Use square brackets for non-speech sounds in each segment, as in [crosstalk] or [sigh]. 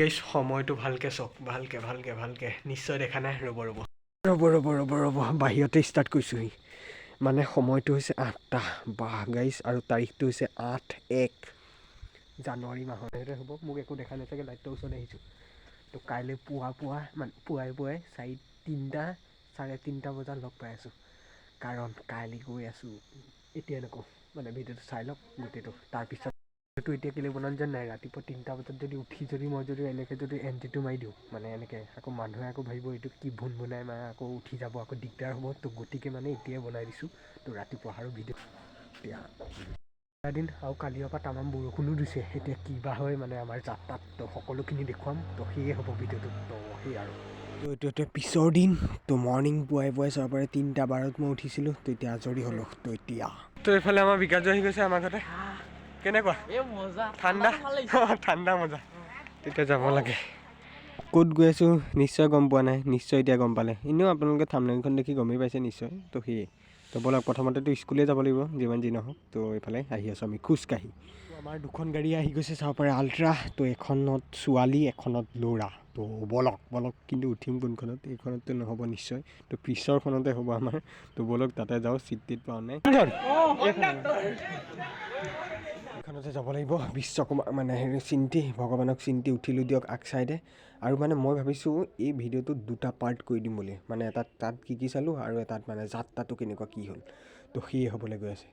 Gas সময়টো ভালকে চাওক, ভালকে ভালকে ভালকে। নিশ্চয় দেখা নাই। ৰ'ব ৰ'ব। ৰ'ব ৰ'ব ৰ'ব ৰ'ব। বাহিৰতে ষ্টাৰ্ট কৰিছোঁহি। মানে সময়টো হৈছে আঠটা। বাহ গাইছ আৰু তাৰিখটো হৈছে আঠ এক। জানুৱাৰী সেইটো হ'ব। মোক একো দেখা নাই চাগে লাইটৰ ওচৰত আহিছোঁ। তো কাইলৈ পুৱা পুৱা মানে পুৱাই পুৱাই চাৰি, তিনিটা, চাৰে তিনিটা বজাত লগ পাই আছোঁ। কাৰণ কাইলৈ গৈ আছোঁ, এতিয়া নকওঁ। মানে ভিডিঅ'টো চাই লওক, গোটেইটো। তাৰপিছত ভিডিঅ'টো এতিয়া কেলৈ বনাম যেন নাই? ৰাতিপুৱা তিনিটা বজাত যদি উঠি যদি মই যদি এনেকৈ যদি এণ্ট্ৰিটো মাৰি দিওঁ মানে এনেকৈ আকৌ মানুহে আকৌ ভাবিব এইটো কি ভুন বনাই মানে আকৌ উঠি যাব আকৌ দিগদাৰ হ'ব তো গতিকে মানে এতিয়াই বনাই দিছোঁ তো ৰাতিপুৱা আৰু ভিডিঅ' এতিয়া। এদিন আৰু কালিৰ পৰা তামাম বৰষুণো দিছে এতিয়া কি বা হয় মানে আমাৰ যাত্ৰাত তো সকলোখিনি দেখুৱাম তো সেয়ে হ'ব ভিডিঅ'টোত তো সেই আৰু। তো এইটো এতিয়া পিছৰ দিন তো মৰ্ণিং পুৱাই পুৱাই চাব পাৰে তিনিটা বাৰত মই উঠিছিলোঁ তো এতিয়া আজৰি হ'লোঁ তো এতিয়া। তো এইফালে আমাৰ বিকাশ আহি গৈছে আমাৰ ঘৰতে। কেনেকুৱা? ঠাণ্ডা? [laughs] ঠাণ্ডা মজা। তেতিয়া যাব লাগে। ক'ত গৈ আছোঁ নিশ্চয় গম পোৱা নাই নিশ্চয় এতিয়া গম পালে। এনেও আপোনালোকে থামলেনখন দেখি গমেই পাইছে নিশ্চয়। তো সেয়ে। তো ব'লক প্ৰথমতেতো স্কুলেই যাব লাগিব যিমান যি নহওক। তো এইফালে আহি আছোঁ আমি খোজকাঢ়ি। আমাৰ দুখন গাড়ী আহি গৈছে চাব পাৰে আল্ট্ৰা। তো এখনত ছোৱালী এখনত ল'ৰা। তো ব'লক ব'লক কিন্তু উঠিম কোনখনত? এইখনততো নহ'ব নিশ্চয়। তো পিছৰখনতে হ'ব আমাৰ। তো ব'লক তাতে যাওঁ চিট টিট পাওঁ নাই এইখনতে যাব লাগিব। বিশ্বকুমাৰ মানে হেৰি চিন্তি ভগৱানক চিন্তি উঠিলোঁ দিয়ক আগ চাইডে। আৰু মানে মই ভাবিছোঁ এই ভিডিঅ'টোত দুটা পাৰ্ট কৰি দিম বুলি। মানে এটাত তাত কি কি চালোঁ আৰু এটাত মানে যাত্ৰাটো কেনেকুৱা কি হ'ল। তো সেয়ে হ'বলৈ গৈ আছে।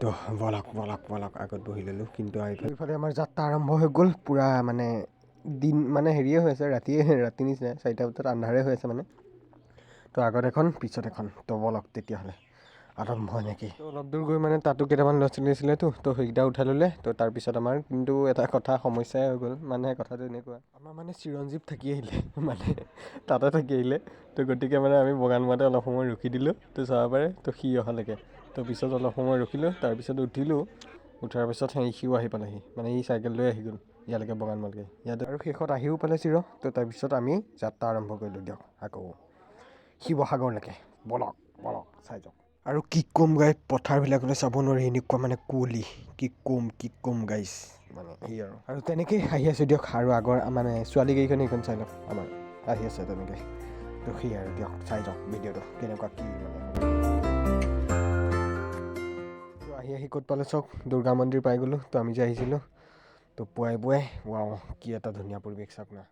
তো বলক বলক বলক আগত বহি ল'লোঁ। কিন্তু এইফালে আমাৰ যাত্ৰা আৰম্ভ হৈ গ'ল। পূৰা মানে দিন মানে হেৰিয়ে হৈ আছে ৰাতিয়ে ৰাতি নিচিনাই চাৰিটা বজাত আন্ধাৰে হৈ আছে মানে। তো আগত এখন পিছত এখন। তো বলক তেতিয়াহ'লে। আৰম্ভ নেকি? তো অলপ দূৰ গৈ মানে তাতো কেইটামান ল'ৰা ছোৱালী আছিলেতো তো সেইকেইটা উঠাই ল'লে তো তাৰপিছত আমাৰ কিন্তু এটা কথা সমস্যাই হৈ গ'ল মানে কথাটো এনেকুৱা। আমাৰ মানে চিৰঞ্জীৱ থাকি আহিলে [laughs] মানে তাতে থাকি আহিলে তো গতিকে মানে আমি বগানমাতে অলপ সময় ৰখি দিলোঁ তো চাব পাৰে তো সি অহালৈকে। তো পিছত অলপ সময় ৰখিলোঁ তাৰপিছত উঠিলোঁ উঠাৰ পিছত সেই সিও আহি পালেহি মানে ই চাইকেল লৈ আহি গ'ল ইয়ালৈকে বগানমালকৈ ইয়াতে আৰু শেষত আহিও পালে চিৰ তো তাৰপিছত আমি যাত্ৰা আৰম্ভ কৰিলোঁ দিয়ক আকৌ। শিৱসাগৰলৈকে বলক বলক চাই যাওক। আৰু কি ক'ম গাই পথাৰবিলাকলৈ চাব নোৱাৰি এনেকুৱা মানে কুঁৱলী। কি ক'ম কি ক'ম গাইছ মানে সেই আৰু। আৰু তেনেকেই আহি আছোঁ দিয়ক আৰু আগৰ মানে ছোৱালী কেইখন সেইখন চাই লওক আমাৰ আহি আছে তেনেকৈ। তো সেই আৰু দিয়ক চাই যাওক ভিডিঅ'টো কেনেকুৱা কি মানে। আহি আহি ক'ত পালোঁ চাওক দুৰ্গা মন্দিৰ পাই গ'লোঁ তো আমি যে আহিছিলোঁ তো পুৱাই পুৱাই ৱাও কি এটা ধুনীয়া পৰিৱেশ চাওক না।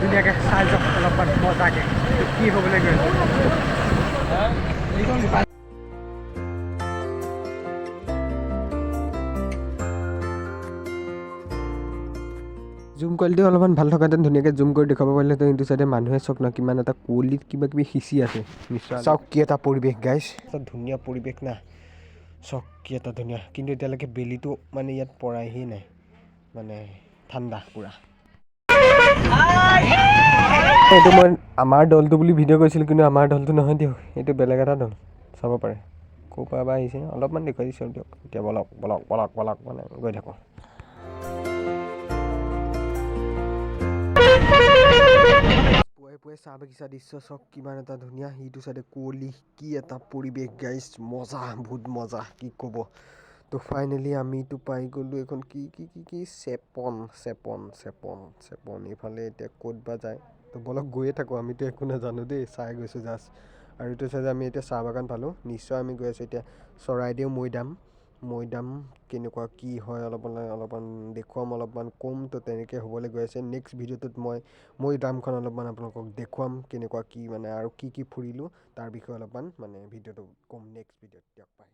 ধুনীয়াকৈ চাই যাওক অলপমান মজাকৈ কি হ'বলৈ গৈ জুম কোৱালিটি অলপমান ভাল থকাহেঁতেন ধুনীয়াকৈ জুম কৰি দেখুৱাব পাৰিলেহেঁতেন কিন্তু চাইডে মানুহে চাওক ন কিমান এটা কুঁৱলীত কিবা কিবি সিঁচি আছে। নিশ্চয় চাওক কি এটা পৰিৱেশ গাইছ এটা ধুনীয়া পৰিৱেশ না। চাওক কি এটা ধুনীয়া। কিন্তু এতিয়ালৈকে বেলিটো মানে ইয়াত পৰাইহি নাই। মানে ঠাণ্ডা পূৰা। এইটো মই আমাৰ দলটো বুলি ভিডিঅ' কৰিছিলোঁ কিন্তু আমাৰ দলটো নহয় দিয়ক। এইটো বেলেগ এটা দল চাব পাৰে। ক'ৰ পৰা বা আহিছে অলপমান দেখুৱাই দিছোঁ দিয়ক। এতিয়া বলক বলক বলক বলক মানে গৈ থাকোঁ। পুৱাই চাহ বাগিচা দৃশ্য চাওক কিমান এটা ধুনীয়া সিটো চাইডে কুঁৱলী কি এটা পৰিৱেশ গাইছ মজা বহুত মজা কি ক'ব। তো ফাইনেলি আমিতো পাই গ'লোঁ। এইখন কি কি কি কি? চেপন চেপন চেপন চেপন এইফালে এতিয়া ক'ত বা যায়? তো বলক গৈয়ে থাকোঁ। আমিতো একো নাজানো দেই। চাই গৈছোঁ জাষ্ট আৰু এইটো চাইডে আমি এতিয়া চাহ বাগান পালোঁ। নিশ্চয় আমি গৈ আছোঁ এতিয়া চৰাইদেউ মৈদাম। মৈদাম কেনেকুৱা কি হয় অলপমান অলপমান দেখুৱাম অলপমান ক'ম। তো তেনেকৈ হ'বলৈ গৈ আছে। নেক্সট ভিডিঅ'টোত মই মৈদামখন অলপমান আপোনালোকক দেখুৱাম কেনেকুৱা কি মানে আৰু কি কি ফুৰিলোঁ। তাৰ বিষয়ে অলপমান মানে ভিডিঅ'টো ক'ম। নেক্সট ভিডিঅ'ত দিয়ক। পাই